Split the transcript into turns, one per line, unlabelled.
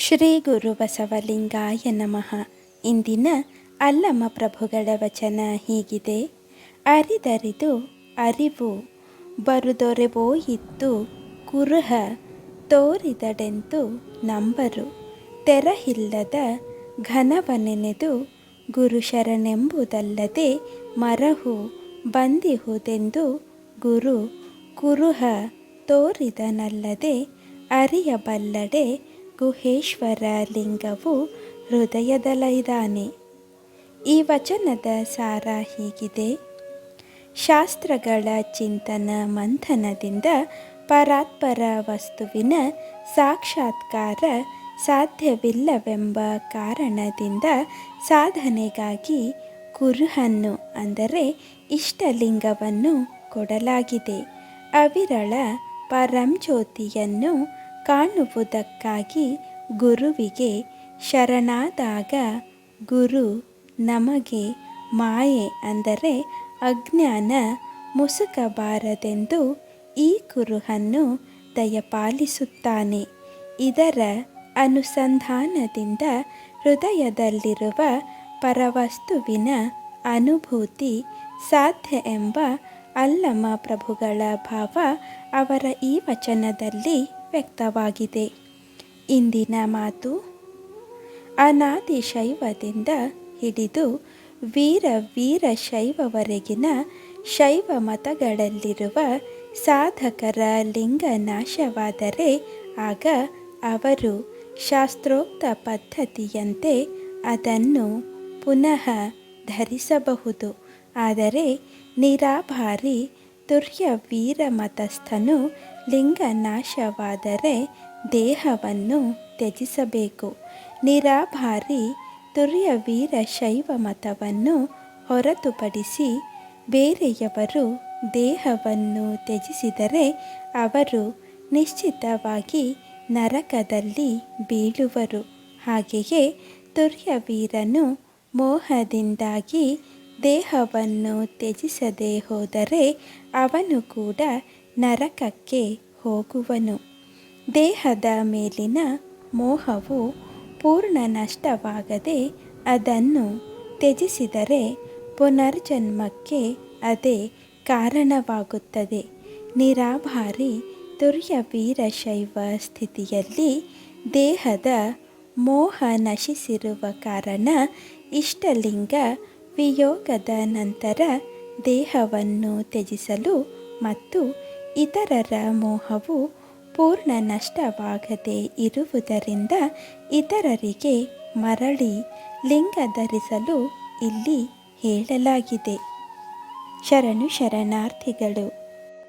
ಶ್ರೀ ಗುರು ಬಸವಲಿಂಗಾಯ ನಮಃ. ಇಂದಿನ ಅಲ್ಲಮ ಪ್ರಭುಗಳ ವಚನ ಹೀಗಿದೆ. ಅರಿದರಿದು ಅರಿವು ಬರುದೊರೆಬೋಯಿತ್ತು ಕುರುಹ ತೋರಿದಡೆಂತು ನಂಬರು. ತೆರಹಿಲ್ಲದ ಘನವನೆನೆದು ಗುರು ಶರಣೆಂಬುದಲ್ಲದೆ ಮರಹು ಬಂದಿಹುದೆಂದು ಗುರು ಕುರುಹ ತೋರಿದನಲ್ಲದೆ ಅರಿಯಬಲ್ಲಡೆ ಗುಹೇಶ್ವರ ಲಿಂಗವು ಹೃದಯದಲ್ಲಿದ್ದಾನೆ. ಈ ವಚನದ ಸಾರ ಹೀಗಿದೆ. ಶಾಸ್ತ್ರಗಳ ಚಿಂತನ ಮಂಥನದಿಂದ ಪರಾತ್ಪರ ವಸ್ತುವಿನ ಸಾಕ್ಷಾತ್ಕಾರ ಸಾಧ್ಯವಿಲ್ಲವೆಂಬ ಕಾರಣದಿಂದ ಸಾಧನೆಗಾಗಿ ಕುರುಹನ್ನು, ಅಂದರೆ ಇಷ್ಟಲಿಂಗವನ್ನು, ಕೊಡಲಾಗಿದೆ. ಅವಿರಳ ಪರಂಜ್ಯೋತಿಯನ್ನು ಕಾಣುವುದಕ್ಕಾಗಿ ಗುರುವಿಗೆ ಶರಣಾದಾಗ ಗುರು ನಮಗೆ ಮಾಯೆ ಅಂದರೆ ಅಜ್ಞಾನ ಮುಸುಕಬಾರದೆಂದು ಈ ಕುರುಹನ್ನು ದಯಪಾಲಿಸುತ್ತಾನೆ. ಇದರ ಅನುಸಂಧಾನದಿಂದ ಹೃದಯದಲ್ಲಿರುವ ಪರವಸ್ತುವಿನ ಅನುಭೂತಿ ಸಾಧ್ಯ ಎಂಬ ಅಲ್ಲಮ ಪ್ರಭುಗಳ ಭಾವ ಅವರ ಈ ವಚನದಲ್ಲಿ ವ್ಯಕ್ತವಾಗಿದೆ. ಇಂದಿನ ಮಾತು ಅನಾದಿ ಶೈವದಿಂದ ಹಿಡಿದು ವೀರ ವೀರ ಶೈವವರೆಗಿನ ಶೈವ ಮತಗಳಲ್ಲಿರುವ ಸಾಧಕರ ಲಿಂಗ ನಾಶವಾದರೆ ಆಗ ಅವರು ಶಾಸ್ತ್ರೋಕ್ತ ಪದ್ಧತಿಯಂತೆ ಅದನ್ನು ಪುನಃ ಧರಿಸಬಹುದು. ಆದರೆ ನಿರಾಭಾರಿ ತುರ್ಯ ವೀರ ಮತಸ್ಥನು ಲಿಂಗ ನಾಶವಾದರೆ ದೇಹವನ್ನು ತ್ಯಜಿಸಬೇಕು. ನಿರಾಭಾರಿ ತುರ್ಯ ವೀರ ಶೈವ ಮತವನ್ನು ಹೊರತುಪಡಿಸಿ ಬೇರೆಯವರು ದೇಹವನ್ನು ತ್ಯಜಿಸಿದರೆ ಅವರು ನಿಶ್ಚಿತವಾಗಿ ನರಕದಲ್ಲಿ ಬೀಳುವರು. ಹಾಗೆಯೇ ತುರ್ಯವೀರನು ಮೋಹದಿಂದಾಗಿ ದೇಹವನ್ನು ತ್ಯಜಿಸದೆ ಹೋದರೆ ಅವನು ಕೂಡ ನರಕಕ್ಕೆ ಹೋಗುವನು. ದೇಹದ ಮೇಲಿನ ಮೋಹವು ಪೂರ್ಣ ನಷ್ಟವಾಗದೆ ಅದನ್ನು ತ್ಯಜಿಸಿದರೆ ಪುನರ್ಜನ್ಮಕ್ಕೆ ಅದೇ ಕಾರಣವಾಗುತ್ತದೆ. ನಿರಾಭಾರಿ ತುರ್ಯ ವೀರಶೈವ ಸ್ಥಿತಿಯಲ್ಲಿ ದೇಹದ ಮೋಹ ನಶಿಸಿರುವ ಕಾರಣ ಇಷ್ಟಲಿಂಗ ವಿಯೋಗದ ನಂತರ ದೇಹವನ್ನು ತ್ಯಜಿಸಲು ಮತ್ತು ಇತರರ ಮೋಹವು ಪೂರ್ಣ ನಷ್ಟವಾಗದೆ ಇರುವುದರಿಂದ ಇತರರಿಗೆ ಮರಳಿ ಲಿಂಗ ಧರಿಸಲು ಇಲ್ಲಿ ಹೇಳಲಾಗಿದೆ. ಶರಣು ಶರಣಾರ್ಥಿಗಳು